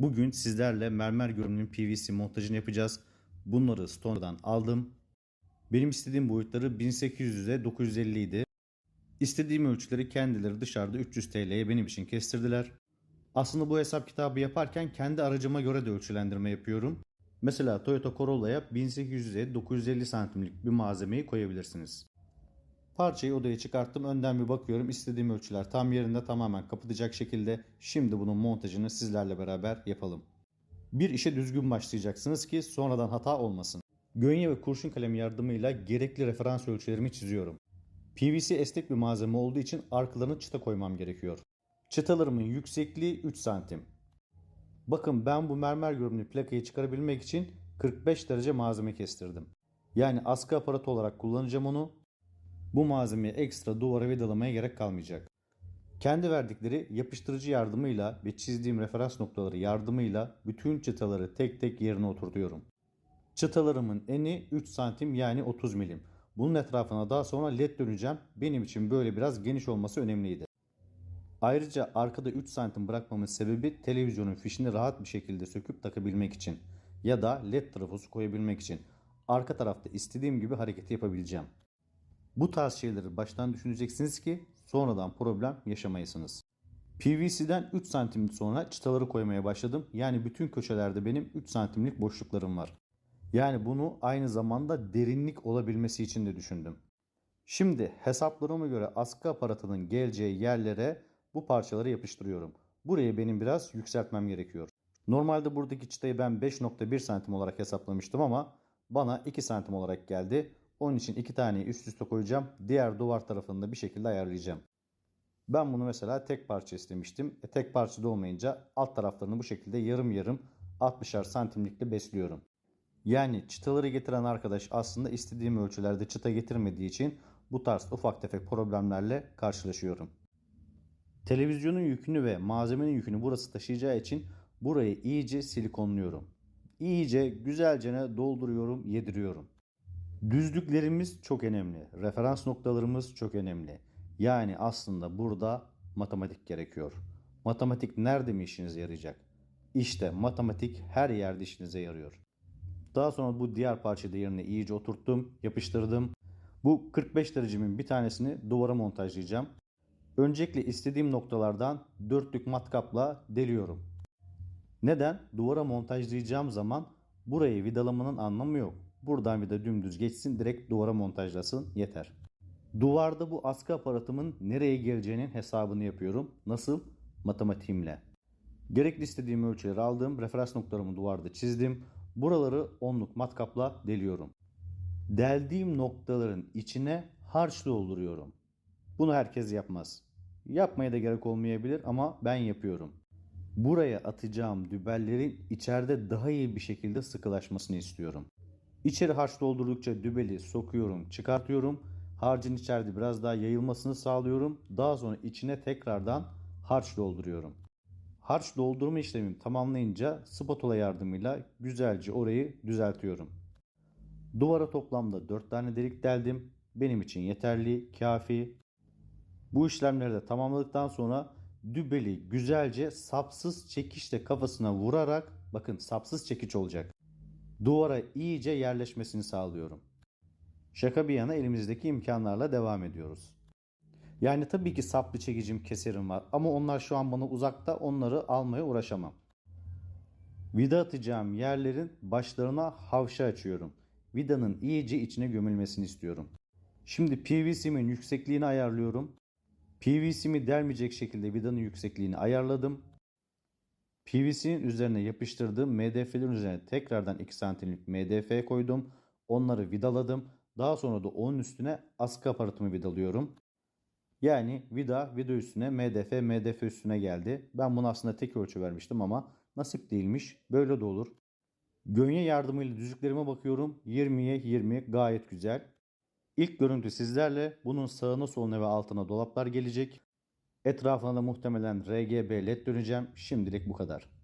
Bugün sizlerle mermer görünümlü PVC montajını yapacağız. Bunları Stone'dan aldım. Benim istediğim boyutları 1800'e 950 idi. İstediğim ölçüleri kendileri dışarıda 300 TL'ye benim için kestirdiler. Aslında bu hesap kitabı yaparken kendi aracıma göre de ölçülendirme yapıyorum. Mesela Toyota Corolla'ya 1800'e 950 santimlik bir malzemeyi koyabilirsiniz. Parçayı odaya çıkarttım. Önden bir bakıyorum. İstediğim ölçüler tam yerinde tamamen kapatacak şekilde. Şimdi bunun montajını sizlerle beraber yapalım. Bir işe düzgün başlayacaksınız ki sonradan hata olmasın. Gönye ve kurşun kalem yardımıyla gerekli referans ölçülerimi çiziyorum. PVC esnek bir malzeme olduğu için arkalarına çıta koymam gerekiyor. Çıtalarımın yüksekliği 3 santim. Bakın ben bu mermer görünümlü plakayı çıkarabilmek için 45 derece malzeme kestirdim. Yani askı aparatı olarak kullanacağım onu. Bu malzemeye ekstra duvara vidalamaya gerek kalmayacak. Kendi verdikleri yapıştırıcı yardımıyla ve çizdiğim referans noktaları yardımıyla bütün çıtaları tek tek yerine oturtuyorum. Çıtalarımın eni 3 santim yani 30 milim. Bunun etrafına daha sonra led döneceğim. Benim için böyle biraz geniş olması önemliydi. Ayrıca arkada 3 santim bırakmamın sebebi televizyonun fişini rahat bir şekilde söküp takabilmek için ya da led trafosu koyabilmek için. Arka tarafta istediğim gibi hareket yapabileceğim. Bu tarz şeyleri baştan düşüneceksiniz ki sonradan problem yaşamayasınız. PVC'den 3 santim sonra çıtaları koymaya başladım. Yani bütün köşelerde benim 3 santimlik boşluklarım var. Yani bunu aynı zamanda derinlik olabilmesi için de düşündüm. Şimdi hesaplarıma göre askı aparatının geleceği yerlere bu parçaları yapıştırıyorum. Burayı benim biraz yükseltmem gerekiyor. Normalde buradaki çıtayı ben 5.1 santim olarak hesaplamıştım ama bana 2 santim olarak geldi. Onun için iki taneyi üst üste koyacağım. Diğer duvar tarafını da bir şekilde ayarlayacağım. Ben bunu mesela tek parça istemiştim. E, tek parçada olmayınca alt taraflarını bu şekilde yarım yarım 60'ar santimlikle besliyorum. Yani çıtaları getiren arkadaş aslında istediğim ölçülerde çıta getirmediği için bu tarz ufak tefek problemlerle karşılaşıyorum. Televizyonun yükünü ve malzemenin yükünü burası taşıyacağı için burayı iyice silikonluyorum. İyice güzelce dolduruyorum, yediriyorum. Düzlüklerimiz çok önemli. Referans noktalarımız çok önemli. Yani aslında burada matematik gerekiyor. Matematik nerede mi işinize yarayacak? İşte matematik her yerde işinize yarıyor. Daha sonra bu diğer parçayı da yerine iyice oturttum, yapıştırdım. Bu 45 derecemin bir tanesini duvara montajlayacağım. Öncelikle istediğim noktalardan dörtlük matkapla deliyorum. Neden? Duvara montajlayacağım zaman burayı vidalamanın anlamı yok. Buradan vida dümdüz geçsin direkt duvara montajlasın yeter. Duvarda bu askı aparatımın nereye geleceğinin hesabını yapıyorum. Nasıl? Matematiğimle. Gerekli istediğim ölçüleri aldım. Referans noktalarımı duvarda çizdim. Buraları onluk matkapla deliyorum. Deldiğim noktaların içine harç dolduruyorum. Bunu herkes yapmaz. Yapmaya da gerek olmayabilir ama ben yapıyorum. Buraya atacağım dübellerin içeride daha iyi bir şekilde sıkılaşmasını istiyorum. İçeri harç doldurdukça dübeli sokuyorum, çıkartıyorum. Harcın içeride biraz daha yayılmasını sağlıyorum. Daha sonra içine tekrardan harç dolduruyorum. Harç doldurma işlemimi tamamlayınca spatula yardımıyla güzelce orayı düzeltiyorum. Duvara toplamda 4 tane delik deldim. Benim için yeterli, kafi. Bu işlemleri de tamamladıktan sonra dübeli güzelce sapsız çekişle kafasına vurarak bakın sapsız çekiç olacak duvara iyice yerleşmesini sağlıyorum. Şaka bir yana elimizdeki imkanlarla devam ediyoruz. Yani tabii ki saplı çekicim keserim var ama onlar şu an bana uzakta onları almaya uğraşamam. Vida atacağım yerlerin başlarına havşa açıyorum. Vidanın iyice içine gömülmesini istiyorum. Şimdi PVC'min yüksekliğini ayarlıyorum. PVC'mi delmeyecek şekilde vidanın yüksekliğini ayarladım. PVC'nin üzerine yapıştırdığım MDF'lerin üzerine tekrardan 2 santimlik MDF koydum. Onları vidaladım. Daha sonra da onun üstüne askı aparatımı vidalıyorum. Yani vida vida üstüne MDF MDF üstüne geldi. Ben bunu aslında tek ölçü vermiştim ama nasip değilmiş. Böyle de olur. Gönye yardımıyla düzlüklerime bakıyorum. 20'ye 20 gayet güzel. İlk görüntü sizlerle. Bunun sağına soluna ve altına dolaplar gelecek. Etrafına da muhtemelen RGB led döneceğim. Şimdilik bu kadar.